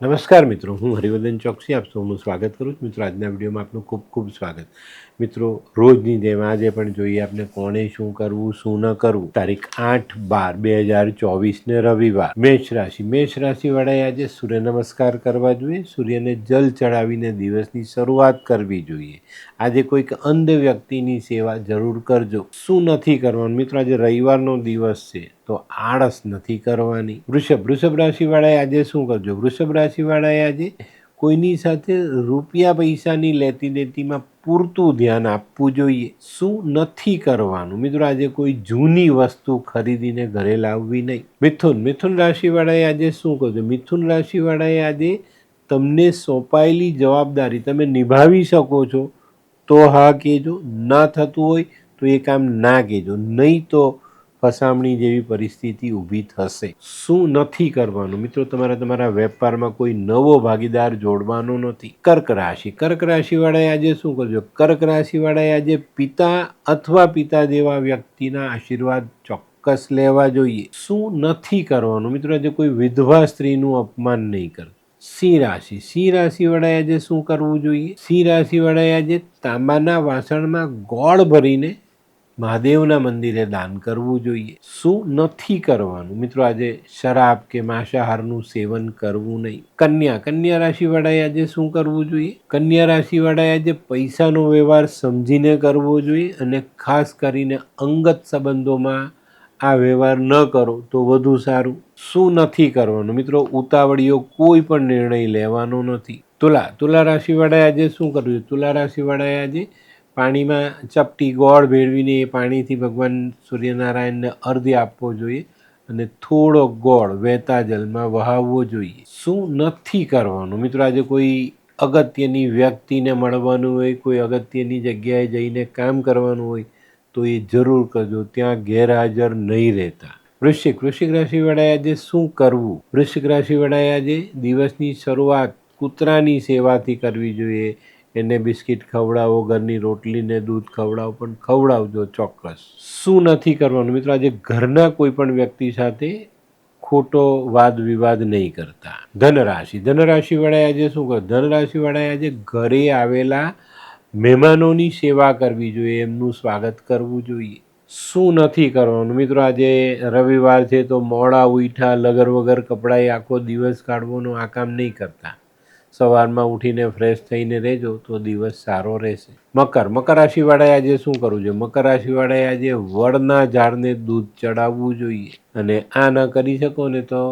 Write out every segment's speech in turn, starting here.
નમસ્કાર મિત્રો, હું હરિવર્ધન ચોકસી, આપ સૌનું સ્વાગત કરું છું. મિત્રો, આજના વિડીયોમાં આપનું ખૂબ ખૂબ સ્વાગત. મિત્રો, રોજની જેમ આજે પણ જોઈએ આપણે કોણે શું કરવું, શું ન કરવું. તારીખ આઠ બાર બે હજાર ચોવીસને રવિવાર. મેષ રાશિ. મેષ રાશિવાળાએ આજે સૂર્ય નમસ્કાર કરવા જોઈએ. સૂર્યને જલ ચડાવીને દિવસની શરૂઆત કરવી જોઈએ. આજે કોઈક અંધ વ્યક્તિની સેવા જરૂર કરજો. શું નથી કરવાનું? મિત્રો, આજે રવિવારનો દિવસ છે. તો આળસ નથી કરવાની. વૃષભ વૃષભ રાશિવાળાએ આજે શું કરજો? વૃષભ રાશિવાળાએ આજે કોઈની સાથે રૂપિયા પૈસાની લેતી દેતીમાં પૂરતું ધ્યાન આપવું જોઈએ. શું નથી કરવાનું? મિત્રો, આજે કોઈ જૂની વસ્તુ ખરીદીને ઘરે લાવવી નહીં. મિથુન મિથુન રાશિવાળાએ આજે શું કરજો? મિથુન રાશિવાળાએ આજે તમને સોંપાયેલી જવાબદારી તમે નિભાવી શકો છો. તો હા કહેજો, ના થતું હોય તો એ કામ ના કહેજો. નહીં તો ફસામણી જેવી પરિસ્થિતિ ઊભી થશે. શું નથી કરવાનું? મિત્રો, તમારે તમારા વેપારમાં કોઈ નવો ભાગીદાર જોડવાનો નથી. કર્ક રાશિ. કર્ક રાશિવાળાએ આજે શું કરજો કર્ક રાશિવાળાએ આજે પિતા અથવા પિતા જેવા વ્યક્તિના આશીર્વાદ ચોક્કસ લેવા જોઈએ. શું નથી કરવાનું? મિત્રો, આજે કોઈ વિધવા સ્ત્રીનું અપમાન નહીં કરતું સિંહ રાશિ. સિંહ રાશિવાળાએ આજે શું કરવું જોઈએ? સિંહ રાશિવાળાએ આજે તાંબાના વાસણમાં ગોળ ભરીને મહાદેવના મંદિરે દાન કરવું જોઈએ. શું નથી કરવાનું? મિત્રો, આજે શરાબ કે માંસાહારનું સેવન કરવું નહીં. કન્યા કન્યા રાશિવાળાએ આજે શું કરવું જોઈએ? કન્યા રાશિવાળાએ આજે પૈસાનો વ્યવહાર સમજીને કરવો જોઈએ અને ખાસ કરીને અંગત સંબંધોમાં આ વ્યવહાર ન કરો તો વધુ સારું. શું નથી કરવાનું? મિત્રો, ઉતાવળીઓ કોઈ પણ નિર્ણય લેવાનો નથી. તુલા તુલા રાશિવાળાએ આજે શું કરવું તુલા રાશિવાળાએ આજે પાણીમાં ચપટી ગોળ ભેળવીને એ પાણીથી ભગવાન સૂર્યનારાયણને અર્ધ્ય આપવો જોઈએ અને થોડો ગોળ વહેતા જલમાં વહાવવો જોઈએ. શું નથી કરવાનું? મિત્રો, આજે કોઈ અગત્યની વ્યક્તિને મળવાનું હોય, કોઈ અગત્યની જગ્યાએ જઈને કામ કરવાનું હોય, તો એ જરૂર કરજો. ત્યાં ગેરહાજર નહીં રહેતા. વૃશ્ચિક વૃશ્ચિક રાશિવાળાએ આજે શું કરવું? વૃશ્ચિક રાશિવાળાએ આજે દિવસની શરૂઆત કૂતરાની સેવાથી કરવી જોઈએ એને બિસ્કિટ ખવડાવો, ઘરની રોટલીને દૂધ ખવડાવો, પણ ખવડાવજો ચોક્કસ. શું નથી કરવાનું? મિત્રો, આજે ઘરના કોઈ પણ વ્યક્તિ સાથે ખોટો વાદ વિવાદ નહીં કરતા. ધનરાશિ. ધનરાશિવાળાએ આજે શું કર ધનરાશિવાળાએ આજે ઘરે આવેલા મહેમાનોની સેવા કરવી જોઈએ, એમનું સ્વાગત કરવું જોઈએ. શું નથી કરવાનું? મિત્રો, આજે રવિવાર છે તો મોડા ઉઠા લગર વગર કપડાએ આખો દિવસ કાઢવાનો આ કામ નહીં કરતા. સવારમાં ઉઠીને ફ્રેશ થઈને રહેજો તો દિવસ સારો રહેશે. મકર મકર રાશિવાળાએ આજે શું કરવું જોઈએ? મકર રાશિવાળાએ આજે વડના ઝાડને દૂધ ચડાવવું જોઈએ અને આ ન કરી શકો ને તો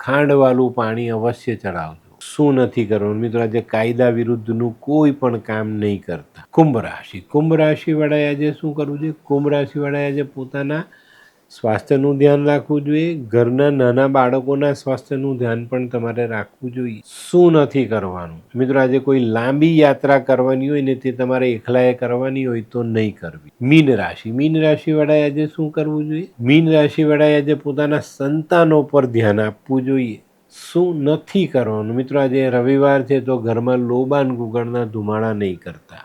ખાંડવાળું પાણી અવશ્ય ચડાવજો. શું નથી કરવાનું? મિત્રો, આજે કાયદા વિરુદ્ધનું કોઈ પણ કામ નહીં કરતા. કુંભ રાશિ, કુંભ રાશિવાળાએ આજે શું કરવું જોઈએ? કુંભ રાશિવાળાએ આજે પોતાના સ્વાસ્થ્યનું ધ્યાન રાખવું જોઈએ. ઘરના નાના બાળકોના સ્વાસ્થ્યનું ધ્યાન પણ તમારે રાખવું જોઈએ. શું નથી કરવાનું? મિત્રો, આજે કોઈ લાંબી યાત્રા કરવાની હોય ને તે તમારે એકલાએ કરવાની હોય તો નહીં કરવી. મીન રાશિ. મીન રાશિવાળાએ આજે શું કરવું જોઈએ? મીન રાશિવાળાએ આજે પોતાના સંતાનો પર ધ્યાન આપવું જોઈએ. શું નથી કરવાનું? મિત્રો, આજે રવિવાર છે તો ઘરમાં લોબાન ગુગળના ધુમાડા નહીં કરતા.